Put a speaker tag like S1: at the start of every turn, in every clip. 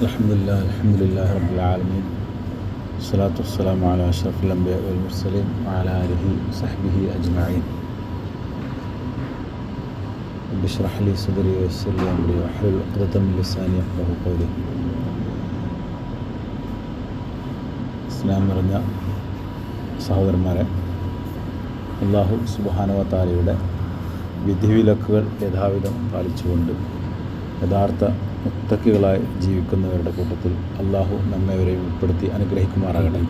S1: الحمد لله الحمد لله رب العالمين والصلاة والسلام على أشرف الأنبياء والمرسلين وعلى آله وصحبه أجمعين رب اشرح لي صدري ويسر لي أمري واحلل عقدة من لساني يفقه قولي സ്നേഹം നിറഞ്ഞ സഹോദരന്മാരെ അള്ളാഹു സുബാനവത്താലയുടെ വിധിവിലക്കുകൾ യഥാവിധം പാലിച്ചുകൊണ്ട് യഥാർത്ഥ മുത്തക്കുകളായി ജീവിക്കുന്നവരുടെ കൂട്ടത്തിൽ അള്ളാഹു നമ്മെവരെയും ഉൾപ്പെടുത്തി അനുഗ്രഹിക്കുമാറാകട്ടെ.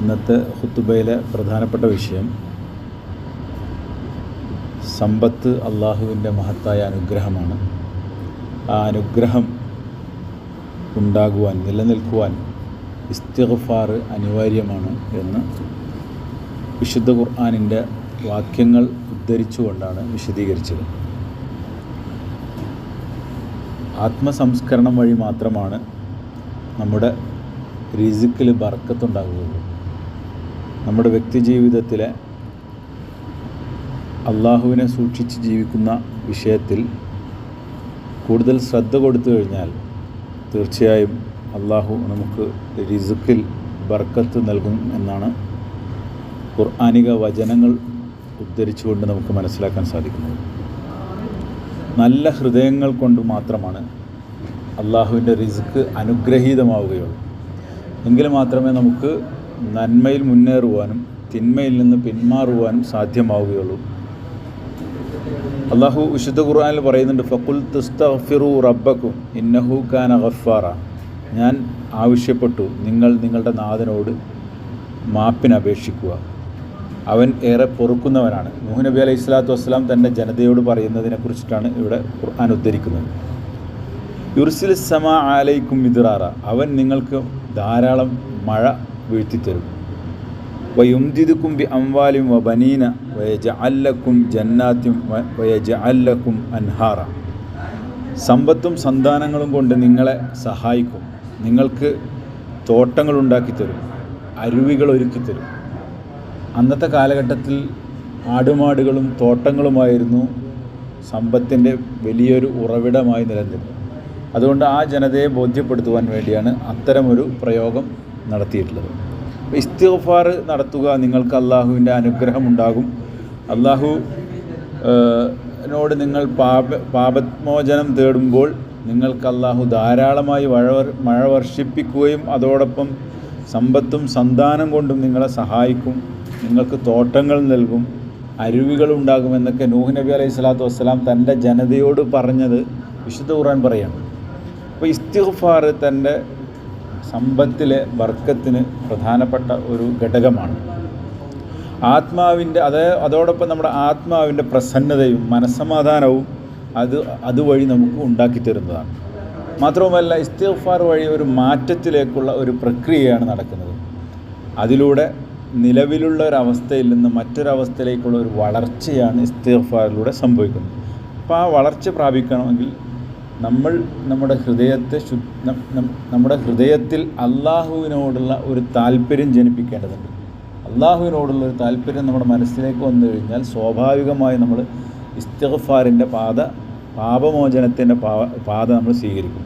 S1: ഇന്നത്തെ ഹുത്തുബയിലെ പ്രധാനപ്പെട്ട വിഷയം സമ്പത്ത് അള്ളാഹുവിന്റെ മഹത്തായ അനുഗ്രഹമാണ്. ആ അനുഗ്രഹം ഉണ്ടാകുവാൻ നിലനിൽക്കുവാൻ ഇസ്തിഗ്ഫാർ അനിവാര്യമാണ് എന്ന് വിശുദ്ധ ഖുർആാനിന്റെ വാക്യങ്ങൾ ഉദ്ധരിച്ചുകൊണ്ടാണ് വിശദീകരിച്ചത്. ആത്മസംസ്കരണം വഴി മാത്രമാണ് നമ്മുടെ റിസിക്കിൽ ബർക്കത്തുണ്ടാകുകയുള്ളൂ നമ്മുടെ വ്യക്തിജീവിതത്തിലെ അള്ളാഹുവിനെ സൂക്ഷിച്ച് ജീവിക്കുന്ന വിഷയത്തിൽ കൂടുതൽ ശ്രദ്ധ കൊടുത്തു കഴിഞ്ഞാൽ തീർച്ചയായും അള്ളാഹു നമുക്ക് റിസുക്കിൽ ബർക്കത്ത് നൽകും എന്നാണ് ഖുർആാനിക വചനങ്ങൾ ഉദ്ധരിച്ചുകൊണ്ട് നമുക്ക് മനസ്സിലാക്കാൻ സാധിക്കുന്നത് നല്ല ഹൃദയങ്ങൾ കൊണ്ട് മാത്രമാണ് അള്ളാഹുവിന്റെ റിസ്ക് അനുഗ്രഹീതമാവുകയുള്ളൂ. എങ്കിൽ മാത്രമേ നമുക്ക് നന്മയിൽ മുന്നേറുവാനും തിന്മയിൽ നിന്ന് പിന്മാറുവാനും സാധ്യമാവുകയുള്ളൂ. അള്ളാഹു വിശുദ്ധ ഖുർആനിൽ പറയുന്നുണ്ട് ഫക്കുൽ തുസ്തഫിറു റബ്ബക്കും ഇന്നഹു ഖാൻ ഗഫാറ. ഞാൻ ആവശ്യപ്പെട്ടു നിങ്ങൾ നിങ്ങളുടെ നാഥനോട് മാപ്പിന് അപേക്ഷിക്കുക. അവൻ ഏറെ പൊറുക്കുന്നവനാണ്. നൂഹ് നബി അലൈഹി സ്വലാത്തു വസ്സലാം തന്റെ ജനതയോട് പറയുന്നതിനെ കുറിച്ചിട്ടാണ് ഇവിടെ ഖുർആൻ ഉദ്ധരിക്കുന്നത്. യുർസിൽ സമ ആലയിക്കും മിതിറാറ അവൻ നിങ്ങൾക്ക് ധാരാളം മഴ വീഴ്ത്തിത്തരും. വയുംദിദുക്കും ബി അംവാലും വ ബനീന വയജ അല്ലക്കും ജന്നാത്തും വയജ അല്ലക്കും അൻഹാറ. സമ്പത്തും സന്താനങ്ങളും കൊണ്ട് നിങ്ങളെ സഹായിക്കും. നിങ്ങൾക്ക് തോട്ടങ്ങൾ ഉണ്ടാക്കിത്തരും. അരുവികൾ ഒരുക്കിത്തരും. അന്നത്തെ കാലഘട്ടത്തിൽ ആടുമാടുകളും തോട്ടങ്ങളുമായിരുന്നു സമ്പത്തിന്റെ വലിയൊരു ഉറവിടമായി നിലനിന്നത് അതുകൊണ്ട് ആ ജനതയെ ബോധ്യപ്പെടുത്തുവാൻ വേണ്ടിയാണ് അത്തരമൊരു പ്രയോഗം നടത്തിയിട്ടുള്ളത്. ഇസ്തിഫാർ നടത്തുക നിങ്ങൾക്ക് അള്ളാഹുവിന്റെ അനുഗ്രഹം ഉണ്ടാകും. അള്ളാഹു നോട് നിങ്ങൾ പാപ പാപമോചനം തേടുമ്പോൾ നിങ്ങൾക്ക് അള്ളാഹു ധാരാളമായി മഴ മഴ വർഷിപ്പിക്കുകയും അതോടൊപ്പം സമ്പത്തും സന്താനം കൊണ്ടും നിങ്ങളെ സഹായിക്കും. നിങ്ങൾക്ക് തോട്ടങ്ങൾ നൽകും അരുവികൾ ഉണ്ടാകുമെന്നൊക്കെ നൂഹ് നബി അലൈഹി സ്വലാത്തു വസ്സലാം തന്റെ ജനതയോട് പറഞ്ഞത് വിശുദ്ധ ഖുർആൻ പറയാണ്. അപ്പോൾ ഇസ്തിഗ്ഫാർ തന്റെ സമ്പത്തിലെ വർക്കത്തിന് പ്രധാനപ്പെട്ട ഒരു ഘടകമാണ്. ആത്മാവിന്റെ അതേ അതോടൊപ്പം നമ്മുടെ ആത്മാവിന്റെ പ്രസന്നതയും മനസ്സമാധാനവും അത് അതുവഴി നമുക്ക് ഉണ്ടാക്കി തരുന്നതാണ്. മാത്രവുമല്ല ഇസ്തിഗ്ഫാർ വഴി ഒരു മാറ്റത്തിലേക്കുള്ള ഒരു പ്രക്രിയയാണ് നടക്കുന്നത്. അതിലൂടെ നിലവിലുള്ള ഒരവസ്ഥയിൽ നിന്ന് മറ്റൊരവസ്ഥയിലേക്കുള്ള ഒരു വളർച്ചയാണ് ഇസ്തിഗ്ഫാറിലൂടെ സംഭവിക്കുന്നത്. അപ്പോൾ ആ വളർച്ച പ്രാപിക്കണമെങ്കിൽ നമ്മൾ നമ്മുടെ ഹൃദയത്തെ ശു നമ്മുടെ ഹൃദയത്തിൽ അള്ളാഹുവിനോടുള്ള ഒരു താല്പര്യം ജനിപ്പിക്കേണ്ടതുണ്ട്. അള്ളാഹുവിനോടുള്ള ഒരു താല്പര്യം നമ്മുടെ മനസ്സിലേക്ക് വന്നു കഴിഞ്ഞാൽ സ്വാഭാവികമായി നമ്മൾ ഇസ്തിഗ്ഫാറിന്റെ പാത പാപമോചനത്തിന്റെ പാത നമ്മൾ സ്വീകരിക്കും.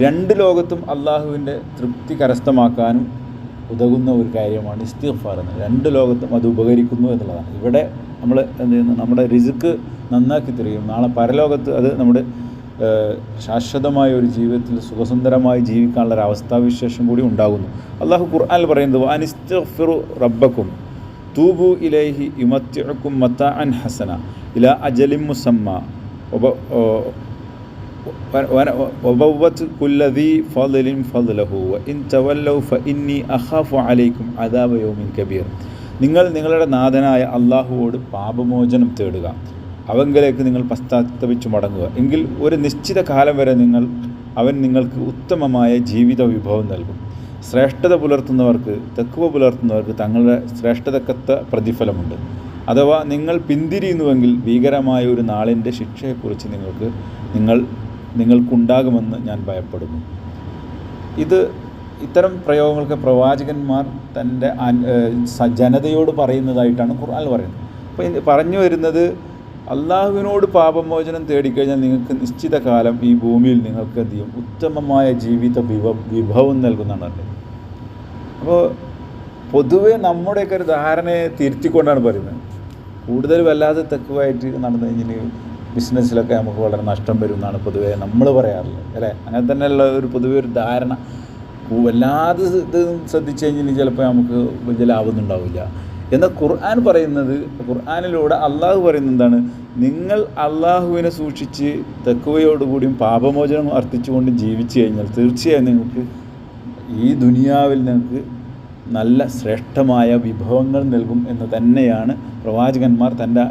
S1: രണ്ട് ലോകത്തും അള്ളാഹുവിന്റെ തൃപ്തി കരസ്ഥമാക്കാനും ഉതകുന്ന ഒരു കാര്യമാണ് ഇസ്തിഗ്ഫാർ എന്ന്. രണ്ട് ലോകത്തും അത് ഉപകരിക്കുന്നു എന്നുള്ളതാണ്. ഇവിടെ നമ്മൾ എന്ത് ചെയ്യുന്നു? നമ്മുടെ റിസുക്ക് നന്നാക്കി തരികയും നാളെ പരലോകത്ത് അത് നമ്മുടെ ശാശ്വതമായ ഒരു ജീവിതത്തിൽ സുഖസുന്ദരമായി ജീവിക്കാനുള്ള ഒരു അവസ്ഥാവിശേഷം കൂടി ഉണ്ടാകുന്നു. അള്ളാഹു ഖുർആാനിൽ പറയുന്നത് അനിസ്തഫിറു റബ്ബക്കും തൂബു ഇലൈഹി ഇമത്യക്കും മത്ത അൻ ഹസന ഇല അജലിം മുസമ്മ. നിങ്ങൾ നിങ്ങളുടെ നാഥനായ അള്ളാഹുവോട് പാപമോചനം തേടുക. അവങ്കിലേക്ക് നിങ്ങൾ പശ്ചാത്തപിച്ചു മടങ്ങുക. എങ്കിൽ ഒരു നിശ്ചിത കാലം വരെ നിങ്ങൾ അവൻ നിങ്ങൾക്ക് ഉത്തമമായ ജീവിത വിഭവം നൽകും. ശ്രേഷ്ഠത പുലർത്തുന്നവർക്ക് തെക്കുവ പുലർത്തുന്നവർക്ക് തങ്ങളുടെ ശ്രേഷ്ഠതക്കത്ത പ്രതിഫലമുണ്ട്. അഥവാ നിങ്ങൾ പിന്തിരിയുന്നുവെങ്കിൽ ഭീകരമായ ഒരു നാളിന്റെ ശിക്ഷയെക്കുറിച്ച് നിങ്ങൾക്ക് നിങ്ങൾ നിങ്ങൾക്കുണ്ടാകുമെന്ന് ഞാൻ ഭയപ്പെടുന്നു. ഇത് ഇത്തരം പ്രയോഗങ്ങൾക്ക് പ്രവാചകന്മാർ തന്റെ ജനതയോട് പറയുന്നതായിട്ടാണ് ഖുർആൻ പറയുന്നത്. അപ്പോൾ പറഞ്ഞു വരുന്നത് അള്ളാഹുവിനോട് പാപമോചനം തേടിക്കഴിഞ്ഞാൽ നിങ്ങൾക്ക് നിശ്ചിത കാലം ഈ ഭൂമിയിൽ നിങ്ങൾക്ക് ചെയ്യും? ഉത്തമമായ ജീവിത വിഭ വിഭവം നൽകുന്നതാണ് അപ്പോൾ പൊതുവേ നമ്മുടെയൊക്കെ ഒരു ധാരണയെ തിരുത്തിക്കൊണ്ടാണ് പറയുന്നത്. കൂടുതൽ വല്ലാതെ തെക്കുവായിട്ട് നടന്നു കഴിഞ്ഞാൽ ബിസിനസ്സിലൊക്കെ നമുക്ക് വളരെ നഷ്ടം വരും എന്നാണ് പൊതുവേ നമ്മൾ പറയാറുള്ളത് അല്ലേ? അങ്ങനെ തന്നെയുള്ള ഒരു പൊതുവെ ഒരു ധാരണ. വല്ലാതെ ഇത് ശ്രദ്ധിച്ചു കഴിഞ്ഞാൽ ചിലപ്പോൾ നമുക്ക് വലിയ ലാഭമൊന്നുണ്ടാവില്ല എന്നാൽ ഖുർആൻ പറയുന്നത് ഖുർആാനിലൂടെ അള്ളാഹു പറയുന്നത് എന്താണ്? നിങ്ങൾ അള്ളാഹുവിനെ സൂക്ഷിച്ച് തെക്കുവയോടുകൂടിയും പാപമോചനം അർത്ഥിച്ചുകൊണ്ട് ജീവിച്ചു കഴിഞ്ഞാൽ തീർച്ചയായും നിങ്ങൾക്ക് ഈ ദുനിയാവിൽ നിങ്ങൾക്ക് നല്ല ശ്രേഷ്ഠമായ വിഭവങ്ങൾ നൽകും എന്ന് തന്നെയാണ് പ്രവാചകന്മാർ തന്റെ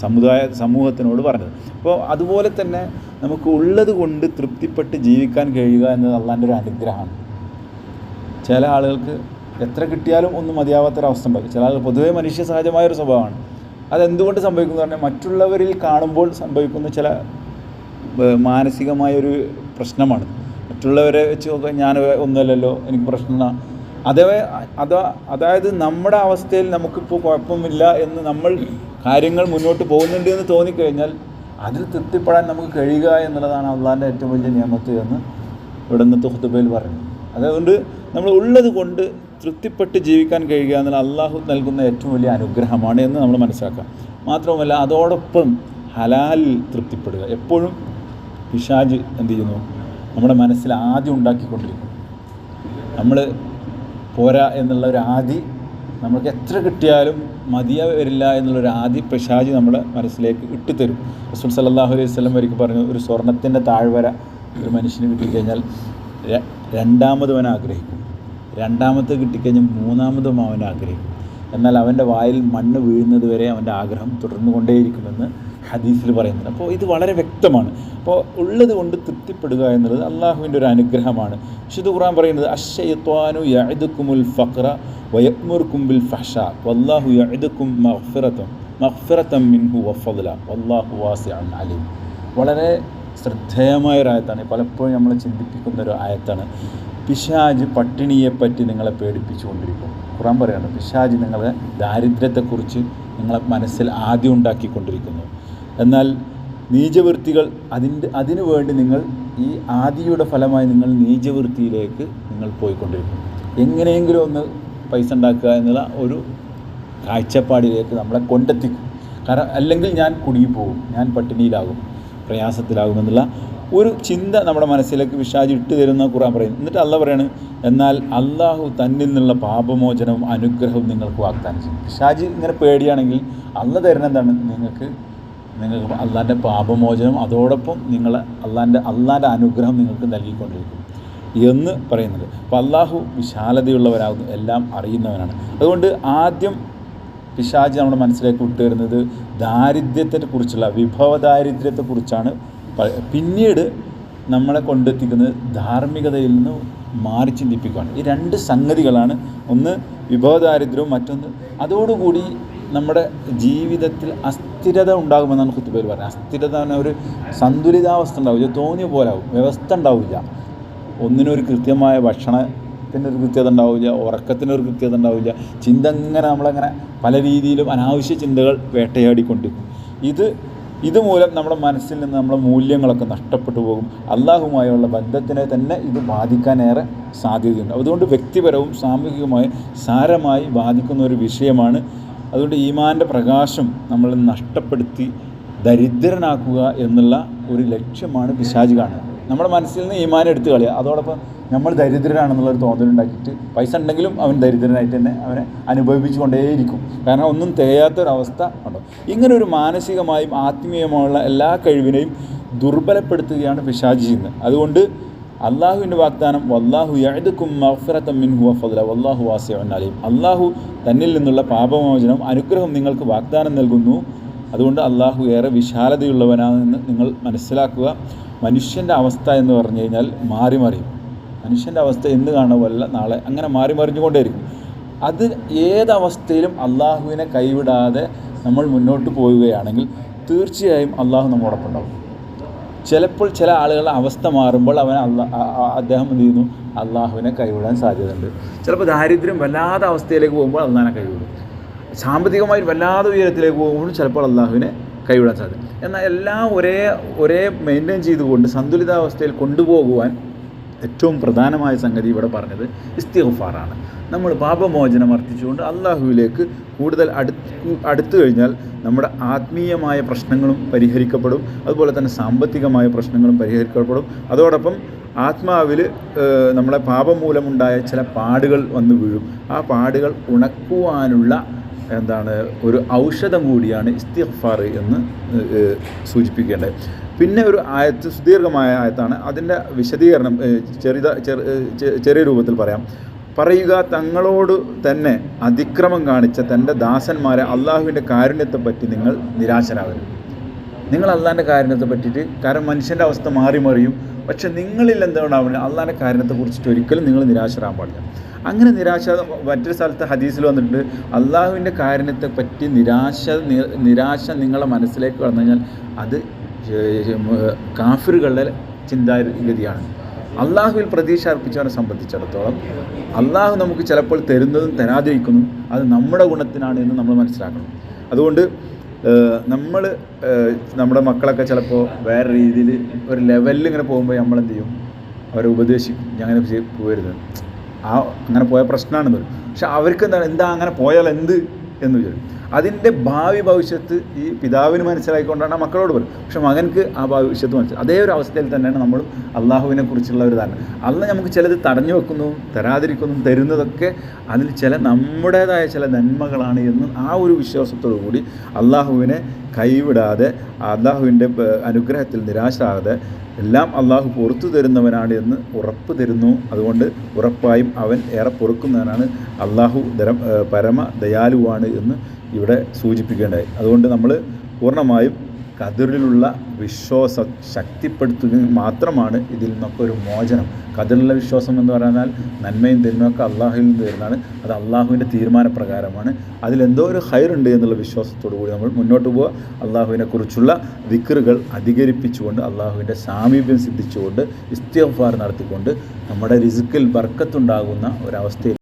S1: സമുദായ സമൂഹത്തിനോട് പറഞ്ഞത്. അപ്പോൾ അതുപോലെ തന്നെ നമുക്ക് ഉള്ളത് കൊണ്ട് തൃപ്തിപ്പെട്ട് ജീവിക്കാൻ കഴിയുക എന്നത് അള്ളാന്റെ ഒരു അനുഗ്രഹമാണ്. ചില ആളുകൾക്ക് എത്ര കിട്ടിയാലും ഒന്നും മതിയാവാത്തൊരവസ്ഥ ഉണ്ടാകും ചില ആളുകൾ പൊതുവേ മനുഷ്യ സഹജമായ ഒരു സ്വഭാവമാണ്. അതെന്തുകൊണ്ട് സംഭവിക്കുന്നു പറഞ്ഞാൽ മറ്റുള്ളവരിൽ കാണുമ്പോൾ സംഭവിക്കുന്ന ചില മാനസികമായൊരു പ്രശ്നമാണ്. മറ്റുള്ളവരെ വെച്ച് നോക്കാൻ ഞാൻ ഒന്നുമല്ലല്ലോ എനിക്ക് പ്രശ്നം അതേ അതാ അതായത് നമ്മുടെ അവസ്ഥയിൽ നമുക്കിപ്പോൾ കുഴപ്പമില്ല എന്ന് നമ്മൾ കാര്യങ്ങൾ മുന്നോട്ട് പോകുന്നുണ്ട് എന്ന് തോന്നിക്കഴിഞ്ഞാൽ അതിൽ തൃപ്തിപ്പെടാൻ നമുക്ക് കഴിയുക എന്നുള്ളതാണ് അള്ളാന്റെ ഏറ്റവും വലിയ നിയമത്ത് എന്ന് ഇവിടെ നിന്ന് ഹുത്തുബയിൽ പറഞ്ഞു അതുകൊണ്ട് നമ്മൾ ഉള്ളത് കൊണ്ട് തൃപ്തിപ്പെട്ട് ജീവിക്കാൻ കഴിയുക എന്നുള്ള അള്ളാഹു നൽകുന്ന ഏറ്റവും വലിയ അനുഗ്രഹമാണ് എന്ന് നമ്മൾ മനസ്സിലാക്കാം മാത്രവുമല്ല അതോടൊപ്പം ഹലാലിൽ തൃപ്തിപ്പെടുക. എപ്പോഴും പിശാജ് എന്ത് ചെയ്യുന്നു? നമ്മുടെ മനസ്സിൽ ആദ്യം ഉണ്ടാക്കിക്കൊണ്ടിരിക്കും. നമ്മൾ പോരാ എന്നുള്ള ഒരു ആദി നമുക്ക് എത്ര കിട്ടിയാലും മതിയാ വരില്ല എന്നുള്ളൊരു ആദി പിശാജി നമ്മുടെ മനസ്സിലേക്ക് ഇട്ടുതരും റസൂൽ സല്ലല്ലാഹു അലൈഹി വസല്ലം വരിക്ക് പറഞ്ഞു ഒരു സ്വർണത്തിന്റെ താഴ്വര ഒരു മനുഷ്യന് കിട്ടിക്കഴിഞ്ഞാൽ രണ്ടാമത് അവൻ ആഗ്രഹിക്കും. രണ്ടാമത്തെ കിട്ടിക്കഴിഞ്ഞാൽ മൂന്നാമതും അവൻ ആഗ്രഹിക്കും. എന്നാൽ അവന്റെ വായിൽ മണ്ണ് വീഴുന്നത് വരെ അവന്റെ ആഗ്രഹം തുടർന്നു തുടർന്നുകൊണ്ടേയിരിക്കുമെന്ന് ഹദീസിൽ പറയുന്നത് അപ്പോൾ ഇത് വളരെ വ്യക്തമാണ്. അപ്പോൾ ഉള്ളത് കൊണ്ട് തൃപ്തിപ്പെടുക എന്നുള്ളത് അള്ളാഹുവിന്റെ ഒരു അനുഗ്രഹമാണ്. വിശുദ്ധ ഖുർആൻ പറയുന്നത് അഷയ്ത്വാനു യഅദുക്കുമുൽ ഫഖ്റ വയഅ്മുറുക്കും ബിൽ ഫഹ്ഷ വല്ലാഹു യഅദുക്കും മഗ്ഫിറത്തും മഗ്ഫിറത്തം മിൻഹു വഫദ്ല വല്ലാഹു വാസിഅൻ അലീം. വളരെ ശ്രദ്ധേയമായ ഒരു ആയത്താണ്. പലപ്പോഴും നമ്മളെ ചിന്തിപ്പിക്കുന്ന ഒരു ആയത്താണ്. പിശാജ് പട്ടിണിയെപ്പറ്റി നിങ്ങളെ പേടിപ്പിച്ചുകൊണ്ടിരിക്കും. ഖുറാൻ പറയാണ് പിശാജ് നിങ്ങളെ ദാരിദ്ര്യത്തെക്കുറിച്ച് നിങ്ങളെ മനസ്സിൽ ആദ്യം ഉണ്ടാക്കിക്കൊണ്ടിരിക്കുന്നു. എന്നാൽ നീചവൃത്തികൾ അതിന്റെ അതിനു വേണ്ടി നിങ്ങൾ ഈ ആദിയുടെ ഫലമായി നിങ്ങൾ നീചവൃത്തിയിലേക്ക് നിങ്ങൾ പോയിക്കൊണ്ടിരിക്കും. എങ്ങനെയെങ്കിലും ഒന്ന് പൈസ ഉണ്ടാക്കുക എന്നുള്ള ഒരു കാഴ്ചപ്പാടിലേക്ക് നമ്മളെ കൊണ്ടെത്തിക്കും. കാരണം അല്ലെങ്കിൽ ഞാൻ കുടുങ്ങിപ്പോകും ഞാൻ പട്ടിണിയിലാകും പ്രയാസത്തിലാകുമെന്നുള്ള ഒരു ചിന്ത നമ്മുടെ മനസ്സിലേക്ക് വിഷാജി ഇട്ട് തരുന്ന ഖുറാൻ പറയും എന്നിട്ട് അല്ല പറയാണ് എന്നാൽ അള്ളാഹു തന്നിൽ നിന്നുള്ള പാപമോചനവും അനുഗ്രഹവും നിങ്ങൾക്ക് വാഗ്ദാനം ചെയ്യും. വിഷാജി ഇങ്ങനെ പേടിയാണെങ്കിൽ അല്ല തരുന്ന എന്താണ്? നിങ്ങൾക്ക് നിങ്ങൾക്ക് അള്ളാന്റെ പാപമോചനം അതോടൊപ്പം നിങ്ങൾ അള്ളാന്റെ അള്ളാന്റെ അനുഗ്രഹം നിങ്ങൾക്ക് നൽകിക്കൊണ്ടിരിക്കും എന്ന് പറയുന്നത്. അപ്പോൾ അള്ളാഹു വിശാലതയുള്ളവരാകുന്നു എല്ലാം അറിയുന്നവനാണ്. അതുകൊണ്ട് ആദ്യം പിശാജ് നമ്മുടെ മനസ്സിലേക്ക് വിട്ടുവരുന്നത് ദാരിദ്ര്യത്തെക്കുറിച്ചുള്ള വിഭവ ദാരിദ്ര്യത്തെക്കുറിച്ചാണ് പിന്നീട് നമ്മളെ കൊണ്ടെത്തിക്കുന്നത് ധാർമ്മികതയിൽ നിന്ന് മാറി ചിന്തിപ്പിക്കുകയാണ്. ഈ രണ്ട് സംഗതികളാണ്. ഒന്ന് വിഭവ ദാരിദ്ര്യവും മറ്റൊന്ന് അതോടുകൂടി നമ്മുടെ ജീവിതത്തിൽ അസ്ഥിരത ഉണ്ടാകുമെന്നാണ് കുത്തുപേര് പറയുന്നത്. അസ്ഥിരത എന്ന ഒരു സന്തുലിതാവസ്ഥ ഉണ്ടാവില്ല തോന്നിയ പോലെ ആവും. വ്യവസ്ഥ ഉണ്ടാവില്ല. ഒന്നിനൊരു കൃത്യമായ ഭക്ഷണത്തിന്റെ ഒരു കൃത്യത ഉണ്ടാവില്ല. ഉറക്കത്തിനൊരു കൃത്യത ഉണ്ടാവില്ല. ചിന്ത ഇങ്ങനെ നമ്മളങ്ങനെ പല രീതിയിലും അനാവശ്യ ചിന്തകൾ വേട്ടയാടിക്കൊണ്ടിരിക്കും. ഇത് ഇതുമൂലം നമ്മുടെ മനസ്സിൽ നിന്ന് നമ്മുടെ മൂല്യങ്ങളൊക്കെ നഷ്ടപ്പെട്ടു പോകും. അള്ളാഹുമായുള്ള ബന്ധത്തിനെ തന്നെ ഇത് ബാധിക്കാനേറെ സാധ്യതയുണ്ട്. അതുകൊണ്ട് വ്യക്തിപരവും സാമൂഹികമായി സാരമായി ബാധിക്കുന്ന ഒരു വിഷയമാണ് അതുകൊണ്ട് ഈമാന്റെ പ്രകാശം നമ്മൾ നഷ്ടപ്പെടുത്തി ദരിദ്രനാക്കുക എന്നുള്ള ഒരു ലക്ഷ്യമാണ് പിശാജ് കാണുന്നത്. നമ്മുടെ മനസ്സിൽ നിന്ന് ഈമാൻ എടുത്തു കളയുക. അതോടൊപ്പം നമ്മൾ ദരിദ്രനാണെന്നുള്ളൊരു തോന്നലുണ്ടാക്കിയിട്ട് പൈസ ഉണ്ടെങ്കിലും അവൻ ദരിദ്രനായിട്ട് തന്നെ അവനെ അനുഭവിച്ചു കൊണ്ടേയിരിക്കും. കാരണം ഒന്നും തികയാത്തൊരവസ്ഥ ഉണ്ടോ? ഇങ്ങനെ ഒരു മാനസികമായും ആത്മീയമായുള്ള എല്ലാ കഴിവിനെയും ദുർബലപ്പെടുത്തുകയാണ് പിശാജ് ചെയ്യുന്നത്. അതുകൊണ്ട് അള്ളാഹുവിന്റെ വാഗ്ദാനം വല്ലാഹു എഴുതുക്കും മഹ്ഫിറത്തം മിൻഹു വഫദ്ല വല്ലാഹു വാസിഉൻ അലീം. അള്ളാഹു തന്നിൽ നിന്നുള്ള പാപമോചനം അനുഗ്രഹം നിങ്ങൾക്ക് വാഗ്ദാനം നൽകുന്നു. അതുകൊണ്ട് അള്ളാഹു ഏറെ വിശാലതയുള്ളവനാണെന്ന് നിങ്ങൾ മനസ്സിലാക്കുക. മനുഷ്യന്റെ അവസ്ഥ എന്ന് പറഞ്ഞു കഴിഞ്ഞാൽ മാറി മറിയും മനുഷ്യന്റെ അവസ്ഥ എന്ന് കാണുന്ന പോലെ നാളെ അങ്ങനെ മാറി മറിഞ്ഞുകൊണ്ടേയിരിക്കും. അത് ഏതവസ്ഥയിലും അള്ളാഹുവിനെ കൈവിടാതെ നമ്മൾ മുന്നോട്ട് പോവുകയാണെങ്കിൽ തീർച്ചയായും അള്ളാഹു നമ്മോടൊപ്പം ഉണ്ടാവും ചിലപ്പോൾ ചില ആളുകളുടെ അവസ്ഥ മാറുമ്പോൾ അവൻ അദ്ദേഹം എന്ത് ചെയ്യുന്നു? അള്ളാഹുവിനെ കൈവിടാൻ സാധ്യതയുണ്ട്. ചിലപ്പോൾ ദാരിദ്ര്യം വല്ലാതെ അവസ്ഥയിലേക്ക് പോകുമ്പോൾ അള്ളാഹിനെ കൈവിടും. സാമ്പത്തികമായി വല്ലാതെ ഉയരത്തിലേക്ക് പോകുമ്പോൾ ചിലപ്പോൾ അള്ളാഹുവിനെ കൈവിടാൻ സാധ്യത. എന്നാൽ എല്ലാം ഒരേ ഒരേ മെയിന്റെയിൻ ചെയ്തുകൊണ്ട് സന്തുലിതാവസ്ഥയിൽ കൊണ്ടുപോകുവാൻ ഏറ്റവും പ്രധാനമായ സംഗതി ഇവിടെ പറഞ്ഞത് ഇസ്തിഗ്ഫാറാണ്. നമ്മൾ പാപമോചനം അർത്ഥിച്ചുകൊണ്ട് അള്ളാഹുവിലേക്ക് കൂടുതൽ അടുത്ത് അടുത്തു കഴിഞ്ഞാൽ നമ്മുടെ ആത്മീയമായ പ്രശ്നങ്ങളും പരിഹരിക്കപ്പെടും. അതുപോലെ തന്നെ സാമ്പത്തികമായ പ്രശ്നങ്ങളും പരിഹരിക്കപ്പെടും. അതോടൊപ്പം ആത്മാവിൽ നമ്മളെ പാപം മൂലമുണ്ടായ ചില പാടുകൾ വന്നു വീഴും. ആ പാടുകൾ ഉണക്കുവാനുള്ള എന്താണ് ഒരു ഔഷധം കൂടിയാണ് ഇസ്തിഗ്ഫാർ എന്ന് സൂചിപ്പിക്കേണ്ടത്. പിന്നെ ഒരു ആയത്ത് സുദീർഘമായ ആയത്താണ്. അതിന്റെ വിശദീകരണം ചെറിയ ചെറിയ രൂപത്തിൽ പറയാം. പറയുക തങ്ങളോട് തന്നെ അതിക്രമം കാണിച്ച തന്റെ ദാസന്മാരെ അള്ളാഹുവിന്റെ കാരുണ്യത്തെപ്പറ്റി നിങ്ങൾ നിരാശരാകരുത് നിങ്ങൾ അള്ളാഹിന്റെ കാരുണ്യത്തെ പറ്റിയിട്ട് കാരണം മനുഷ്യന്റെ അവസ്ഥ മാറി മറിയും. പക്ഷെ നിങ്ങളിൽ എന്തുകൊണ്ടാവുന്നത് അള്ളാഹിന്റെ കാരുണ്യത്തെ കുറിച്ചിട്ട് ഒരിക്കലും നിങ്ങൾ നിരാശരാകാൻ പാടില്ല. അങ്ങനെ നിരാശ മറ്റൊരു സ്ഥലത്ത് ഹദീസിൽ വന്നിട്ടുണ്ട് അള്ളാഹുവിന്റെ കാരുണ്യത്തെ പറ്റി നിരാശ നിരാശ നിങ്ങളെ മനസ്സിലേക്ക് വന്നു കഴിഞ്ഞാൽ അത് കാഫിറുകളുടെ ചിന്താഗതിയാണ്. അള്ളാഹുവിൽ പ്രതീക്ഷ അർപ്പിച്ചവനെ സംബന്ധിച്ചിടത്തോളം അള്ളാഹു നമുക്ക് ചിലപ്പോൾ തരുന്നതും തരാതിരിക്കുന്നതും അത് നമ്മുടെ ഗുണത്തിനാണ് എന്ന് നമ്മൾ മനസ്സിലാക്കണം. അതുകൊണ്ട് നമ്മൾ നമ്മുടെ മക്കളൊക്കെ ചിലപ്പോൾ വേറെ രീതിയിൽ ഒരു ലെവലിൽ ഇങ്ങനെ പോകുമ്പോൾ നമ്മൾ എന്ത് ചെയ്യും? അവരെ ഉപദേശിക്കും. ഞാൻ അങ്ങനെ പോകരുത് ആ അങ്ങനെ പോയ പ്രശ്നമാണെന്ന് പറയും പക്ഷെ അവർക്ക് എന്താണ്? എന്താ അങ്ങനെ പോയാൽ എന്ത്? എന്ന് വിചാരിക്കും. അതിന്റെ ഭാവി ഭവിഷ്യത്ത് ഈ പിതാവിന് മനസ്സിലാക്കിക്കൊണ്ടാണ് മക്കളോട് പറയും പക്ഷെ മകൻക്ക് ആ ഭവിഷ്യത്ത് മനസ്സിലായി. അതേ ഒരു അവസ്ഥയിൽ തന്നെയാണ് നമ്മൾ അള്ളാഹുവിനെ കുറിച്ചുള്ള ഒരു ധാരണ. അല്ല നമുക്ക് ചിലത് തടഞ്ഞു വെക്കുന്നു തരാതിരിക്കുന്നു തരുന്നതൊക്കെ അതിൽ ചില നമ്മുടേതായ ചില നന്മകളാണ് എന്ന് ആ ഒരു വിശ്വാസത്തോടു കൂടി അള്ളാഹുവിനെ കൈവിടാതെ അള്ളാഹുവിന്റെ അനുഗ്രഹത്തിൽ നിരാശരാകാതെ എല്ലാം അള്ളാഹു പുറത്തു തരുന്നവനാണ് എന്ന് ഉറപ്പ് തരുന്നു. അതുകൊണ്ട് ഉറപ്പായും അവൻ ഏറെ പൊറുക്കുന്നവനാണ്. അള്ളാഹു പരമ ദയാലുവാണ് എന്ന് ഇവിടെ സൂചിപ്പിക്കേണ്ടതായി. അതുകൊണ്ട് നമ്മൾ പൂർണമായും കതിറിലുള്ള വിശ്വാസ ശക്തിപ്പെടുത്തുക മാത്രമാണ് ഇതിൽ നിന്നൊക്കെ ഒരു മോചനം. കതിറിലുള്ള വിശ്വാസം എന്ന് പറഞ്ഞാൽ നന്മയും തിന്മയൊക്കെ അള്ളാഹുവിൽ നിന്ന് വരുന്നതാണ് അത് അള്ളാഹുവിന്റെ തീരുമാനപ്രകാരമാണ്. അതിലെന്തോ ഒരു ഹൈറുണ്ട് എന്നുള്ള വിശ്വാസത്തോടു കൂടി നമ്മൾ മുന്നോട്ട് പോവുക. അള്ളാഹുവിനെക്കുറിച്ചുള്ള വിക്രുകൾ അധികരിപ്പിച്ചുകൊണ്ട് അള്ളാഹുവിന്റെ സാമീപ്യം സിദ്ധിച്ചുകൊണ്ട് ഇസ്തിഫാർ നടത്തിക്കൊണ്ട് നമ്മുടെ റിസുക്കിൽ ബർക്കത്തുണ്ടാകുന്ന ഒരവസ്ഥയിൽ